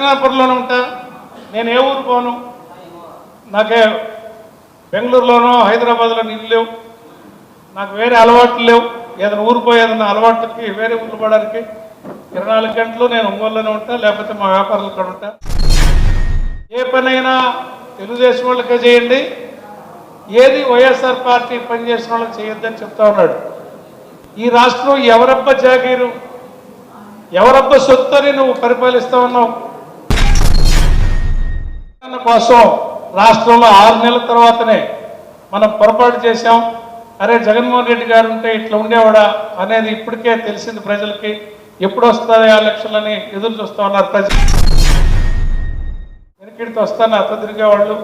సత్యనారాయణపురంలోనే ఉంటా. నేను ఏ ఊరు పోను? నాకే బెంగళూరులోనో హైదరాబాద్లో ఇల్లు లేవు. నాకు వేరే అలవాట్లు లేవు. ఏదైనా ఊరు పోయి ఏదైనా అలవాట్లకి వేరే ఊరు పోవడానికి ఇరవై నాలుగు గంటలు నేను ఒంగోలులోనే ఉంటా లేకపోతే మా వ్యాపారాలు కూడా ఉంటా. ఏ పనైనా తెలుగుదేశం వాళ్ళకే చేయండి. ఏది వైఎస్ఆర్ పార్టీ పనిచేసిన వాళ్ళకి చేయొద్దని చెప్తా ఉన్నాడు. ఈ రాష్ట్రం ఎవరబ్బ జాగీరు? ఎవరబ్బ సొత్తు అని నువ్వు పరిపాలిస్తా ఉన్నావు? కోసం రాష్ట్రంలో ఆరు నెలల తర్వాతనే మనం పొరపాటు చేశాం. అరే జగన్మోహన్ రెడ్డి గారు ఉంటే ఇట్లా ఉండేవాడా అనేది ఇప్పటికే తెలిసింది ప్రజలకి. ఎప్పుడు వస్తుంది ఆ లక్షలని ఎదురు చూస్తా ఉన్నారు ప్రజలు. వెనకిడితో వస్తాను అత్త తిరిగే వాళ్ళు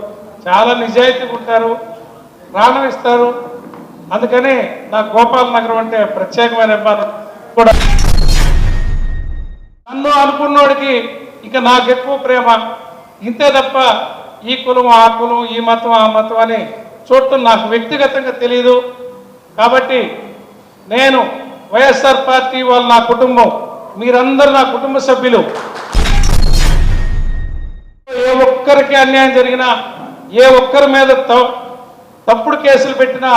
చాలా నిజాయితీగా ఉంటారు ప్రాణం ఇస్తారు అందుకని నా గోపాల నగరం అంటే ప్రత్యేకమైన అభిమానం కూడా. నన్ను అనుకున్నోడికి ఇక నాకు ఎక్కువ ప్రేమ. ఇంతే తప్ప ఈ కులం ఆ కులం ఈ మతం ఆ మతం అని చూడటం నాకు వ్యక్తిగతంగా తెలియదు కాబట్టి నేను వైఎస్ఆర్ పార్టీ వాళ్ళు నా కుటుంబం మీరందరూ నా కుటుంబ సభ్యులు. ఏ ఒక్కరికి అన్యాయం జరిగినా ఏ ఒక్కరి మీద తప్పుడు కేసులు పెట్టినా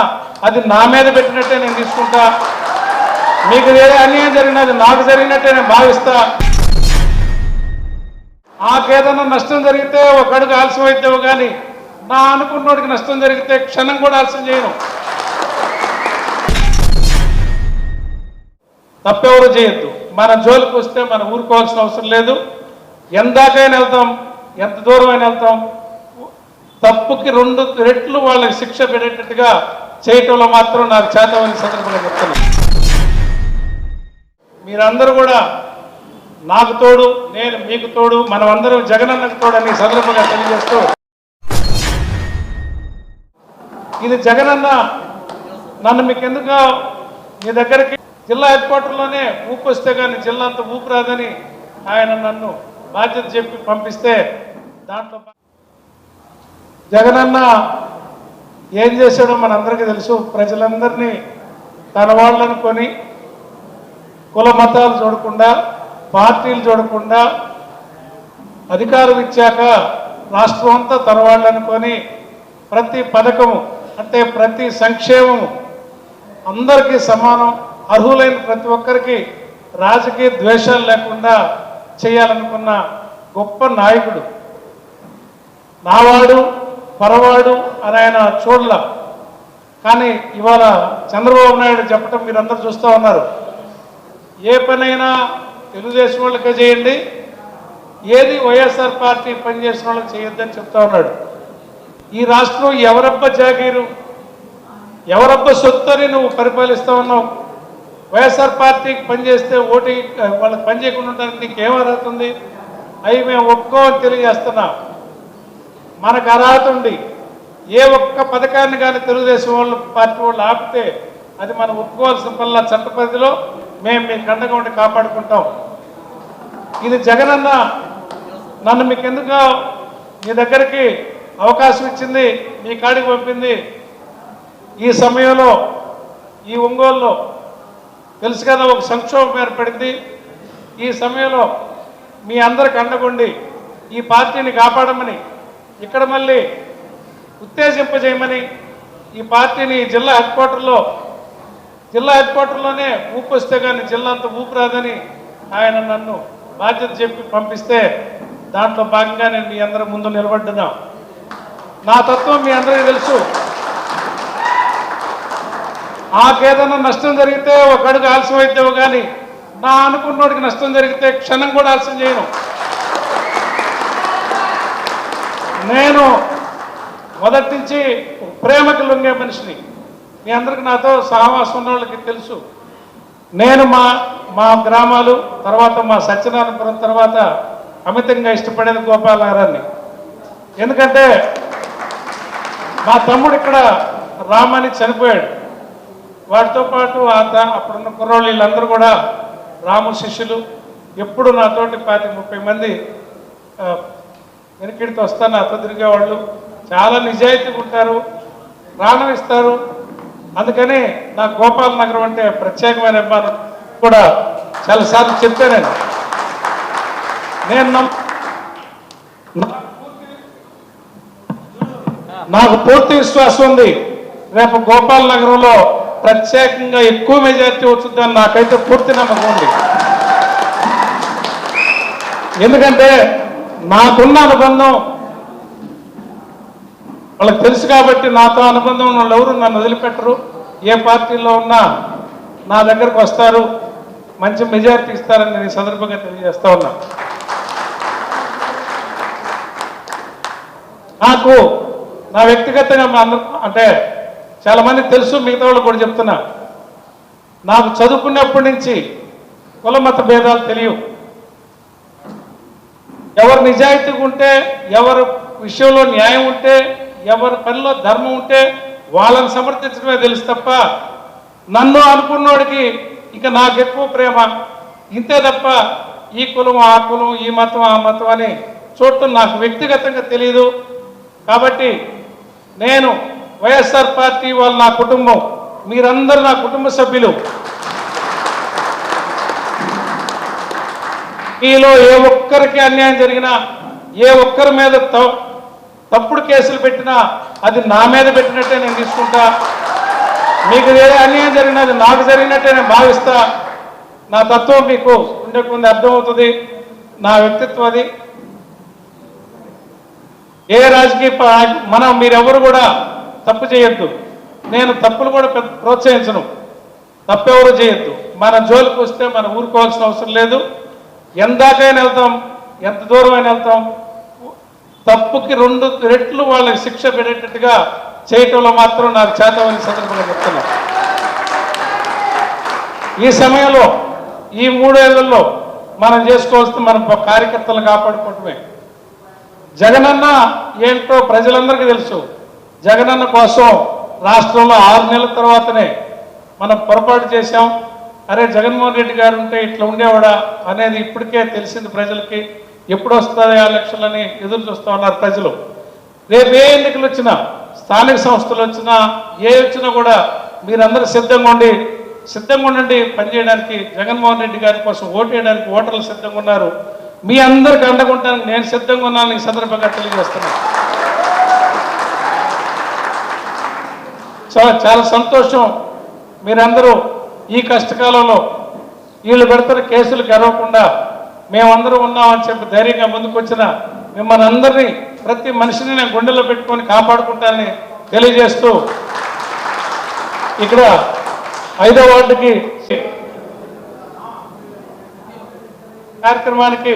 అది నా మీద పెట్టినట్టే నేను తీసుకుంటా. మీకు ఏ అన్యాయం జరిగినా అది నాకు జరిగినట్టే నేను భావిస్తా. నాకేదన్నా నష్టం జరిగితే ఒకడికి ఆలస్యం అయితే కానీ నా అనుకున్నోడికి నష్టం జరిగితే క్షణం కూడా ఆలస్యం చేయను. తప్పెవరు చేయొద్దు. మన జోలికి వస్తే మనం ఊరుకోవాల్సిన అవసరం లేదు. ఎందాకైనా వెళ్తాం ఎంత దూరం అయినా వెళ్తాం తప్పుకి రెండు రెట్లు వాళ్ళకి శిక్ష పెట్టేటట్టుగా చేయటంలో మాత్రం నాకు చేతమని సందర్భంగా చెప్తున్నాను. మీరందరూ కూడా నాకు తోడు నేను మీకు తోడు మనమందరం జగనన్నకు తోడు అని సందర్భంగా తెలియజేస్తూ ఇది జగనన్న నన్ను మీకు ఎందుకు మీ దగ్గరికి జిల్లా హెడ్ క్వార్టర్లోనే ఊపు వస్తే కానీ జిల్లా అంతా ఊపు రాదని ఆయన నన్ను బాధ్యత చెప్పి పంపిస్తే దాంట్లో జగనన్న ఏం చేశాడో మనందరికీ తెలుసు. ప్రజలందరినీ తన వాళ్ళనుకొని కుల మతాలు చూడకుండా పార్టీలు చూడకుండా అధికారం ఇచ్చాక రాష్ట్రం అంతా తరవాళ్ళు అనుకొని ప్రతి పథకము అంటే ప్రతి సంక్షేమము అందరికీ సమానం అర్హులైన ప్రతి ఒక్కరికి రాజకీయ ద్వేషాలు లేకుండా చేయాలనుకున్న గొప్ప నాయకుడు. నావాడు పరవాడు అని ఆయన చూడల. కానీ ఇవాళ చంద్రబాబు నాయుడు చెప్పటం మీరందరూ చూస్తూ ఉన్నారు. ఏ పనైనా తెలుగుదేశం వాళ్ళకే చేయండి. ఏది వైఎస్ఆర్ పార్టీ పనిచేసిన వాళ్ళకి చేయొద్దని చెప్తా ఉన్నాడు. ఈ రాష్ట్రం ఎవరబ్బ జాగీరు? ఎవరబ్బ సొత్తు అని నువ్వు పరిపాలిస్తా ఉన్నావు? వైఎస్ఆర్ పార్టీకి పనిచేస్తే ఓటు వాళ్ళకి పని చేయకుండా ఉండడానికి నీకేం అర్హత ఉంది? అవి మేము ఒప్పుకోమని తెలియజేస్తున్నా. మనకు అర్హత ఉంది. ఏ ఒక్క పథకాన్ని కానీ తెలుగుదేశం వాళ్ళు పార్టీ వాళ్ళు ఆపితే అది మనం ఒప్పుకోవాల్సిన పనుల చట్ట పరిధిలో మేము మీకు అండగా ఉండి కాపాడుకుంటాం. ఇది జగనన్న నన్ను మీకు ఎందుకు మీ దగ్గరికి అవకాశం ఇచ్చింది మీ కాడికి పంపింది? ఈ సమయంలో ఈ ఒంగోలులో తెలుసు కదా ఒక సంక్షోభం ఏర్పడింది. ఈ సమయంలో మీ అందరికి అండగుండి ఈ పార్టీని కాపాడమని ఇక్కడ మళ్ళీ ఉత్తేజింపజేయమని ఈ పార్టీని జిల్లా హెడ్ క్వార్టర్లో జిల్లా హెడ్ క్వార్టర్లోనే వస్తే కానీ జిల్లా అంతా ఊపు రాదని ఆయన నన్ను బాధ్యత చెప్పి పంపిస్తే దాంట్లో భాగంగా నేను మీ అందరి ముందు నిలబడ్డా నా తత్వం మీ అందరికీ తెలుసు. నాకేదైనా నష్టం జరిగితే ఒక అడుగు ఆలస్యం అయితేవో కానీ నా అనుకున్నోడికి నష్టం జరిగితే క్షణం కూడా ఆలస్యం చేయను. నేను మొదటి నుంచి ప్రేమకు లొంగే మనిషిని. మీ అందరికి నాతో సహవాసం ఉన్న వాళ్ళకి తెలుసు. నేను మా మా గ్రామాలు తర్వాత మా సత్యనారాయణపురం తర్వాత అమితంగా ఇష్టపడేది గోపాలనగరాన్ని ఎందుకంటే మా తమ్ముడు ఇక్కడ రామని చనిపోయాడు. వాటితో పాటు ఆత అప్పుడున్న కుర్రోళ్ళు వీళ్ళందరూ కూడా రాము శిష్యులు. ఎప్పుడు నాతోటి పాతి ముప్పై మంది ఆ, వెనకిడితో వస్తాను నాతో తిరిగేవాళ్ళు. చాలా నిజాయితీగా ఉంటారు ప్రాణం ఇస్తారు. అందుకని నా గోపాల్ నగరం అంటే ప్రత్యేకమైన అభిమానం కూడా చాలాసార్లు చెప్తానండి నేను నాకు పూర్తి విశ్వాసం ఉంది. రేపు గోపాల్ నగరంలో ప్రత్యేకంగా ఎక్కువ మెజార్టీ వచ్చిందని నాకైతే పూర్తి నమ్మకం ఉంది. ఎందుకంటే నాకున్న అనుబంధం వాళ్ళకి తెలుసు కాబట్టి నాతో అనుబంధం ఉన్న వాళ్ళు ఎవరు నన్ను వదిలిపెట్టరు. ఏ పార్టీలో ఉన్నా నా దగ్గరకు వస్తారు. మంచి మెజారిటీ ఇస్తారని నేను ఈ సందర్భంగా తెలియజేస్తా ఉన్నా. నాకు నా వ్యక్తిగతంగా అంటే చాలా మంది తెలుసు మిగతా వాళ్ళు కూడా చెప్తున్నా. నాకు చదువుకున్నప్పటి నుంచి కుల మత భేదాలు తెలియవు. ఎవరు నిజాయితీగా ఉంటే ఎవరు విషయంలో న్యాయం ఉంటే ఎవరి పనిలో ధర్మం ఉంటే వాళ్ళని సమర్థించడమే తెలుసు తప్ప నన్ను అనుకున్నోడికి ఇంకా నాకు ఎక్కువ ప్రేమ. ఇంతే తప్ప ఈ కులం ఆ కులం ఈ మతం ఆ మతం అని చూడటం నాకు వ్యక్తిగతంగా తెలియదు కాబట్టి నేను వైఎస్ఆర్ పార్టీ వాళ్ళు నా కుటుంబం మీరందరూ నా కుటుంబ సభ్యులు. మీలో ఏ ఒక్కరికి అన్యాయం జరిగినా ఏ ఒక్కరి మీద తప్పుడు కేసులు పెట్టినా అది నా మీద పెట్టినట్టే నేను తీసుకుంటా. మీకు ఏదో అన్యాయం జరిగినా అది నాకు జరిగినట్టే నేను భావిస్తా. నా తత్వం మీకు ఉండే కొంది అర్థమవుతుంది. నా వ్యక్తిత్వం అది. ఏ రాజకీయ మనం మీరెవరు కూడా తప్పు చేయొద్దు. నేను తప్పులు కూడా ప్రోత్సహించను. తప్పెవరు చేయొద్దు. మన జోలికి వస్తే మనం ఊరుకోవాల్సిన అవసరం లేదు. ఎందాకైనా వెళ్తాం ఎంత దూరమైనా వెళ్తాం తప్పుకి రెండు రెట్లు వాళ్ళకి శిక్ష పెట్టేటట్టుగా చేయటంలో మాత్రం నాకు చేతమని సందర్భంగా చెప్తున్నా. ఈ సమయంలో ఈ మూడేళ్ళలో మనం చేసుకోవాల్సిన మనం కార్యకర్తలు కాపాడుకోవటమే. జగనన్న ఏంటో ప్రజలందరికీ తెలుసు. జగనన్న కోసం రాష్ట్రంలో ఆరు నెలల తర్వాతనే మనం పొరపాటు చేశాం. అరే జగన్మోహన్ రెడ్డి గారు ఉంటే ఇట్లా ఉండేవాడా అనేది ఇప్పటికే తెలిసింది ప్రజలకి. ఎప్పుడు వస్తుంది ఆ ఎలక్షన్లని ఎదురు చూస్తూ ఉన్నారు ప్రజలు. రేపు ఏ ఎన్నికలు వచ్చినా స్థానిక సంస్థలు వచ్చినా ఏ వచ్చినా కూడా మీరందరూ సిద్ధంగా ఉండి సిద్ధంగా ఉండండి పనిచేయడానికి జగన్మోహన్ రెడ్డి గారి కోసం ఓటేయడానికి ఓటర్లు సిద్ధంగా ఉన్నారు. మీ అందరికి అండగుంటానికి నేను సిద్ధంగా ఉన్నాను ఈ సందర్భంగా తెలియజేస్తున్నాను. చాలా చాలా సంతోషం. మీరందరూ ఈ కష్టకాలంలో వీళ్ళు పెడతారు కేసులు గెలవకుండా మేమందరూ ఉన్నామని చెప్పి ధైర్యంగా ముందుకు వచ్చిన మిమ్మల్ని అందరినీ ప్రతి మనిషిని నేను గుండెలో పెట్టుకొని కాపాడుకుంటానని తెలియజేస్తూ ఇక్కడ ఐదో వార్డుకి కార్యక్రమానికి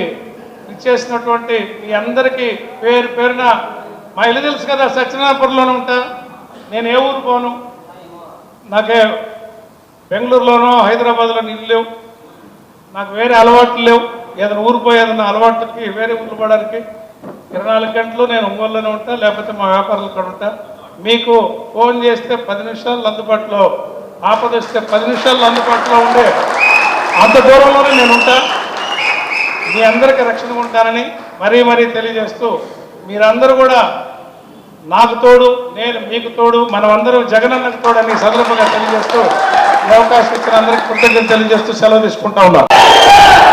ఇచ్చేసినటువంటి మీ అందరికీ పేరు పేరున మా ఇల్లు తెలుసు కదా సత్యనారాయణపురంలోనే ఉంటా. నేను ఏ ఊరు పోను? నాకే బెంగళూరులోనో హైదరాబాద్లోనో ఇల్లు లేవు. నాకు వేరే అలవాట్లు లేవు. ఏదైనా ఊరు ఏదైనా అలవాట్లకి వేరే ఊళ్ళు పడడానికి ఇరవై నాలుగు గంటలు నేను ఒంగోలులోనే ఉంటా లేకపోతే మా వ్యాపారాలు ఇక్కడ ఉంటా. మీకు ఫోన్ చేస్తే పది నిమిషాలు అందుబాటులో ఆపద వస్తే పది నిమిషాలు అందుబాటులో ఉండే అంత దూరంలోనే నేను ఉంటా. మీ అందరికీ రక్షణ ఉంటానని మరీ మరీ తెలియజేస్తూ మీరందరూ కూడా నాకు తోడు నేను మీకు తోడు మనమందరం జగనన్నకు తోడు సందర్భంగా తెలియజేస్తూ ఈ అవకాశం ఇచ్చిన అందరికీ కృతజ్ఞత తెలియజేస్తూ సెలవు తీసుకుంటా ఉన్నాను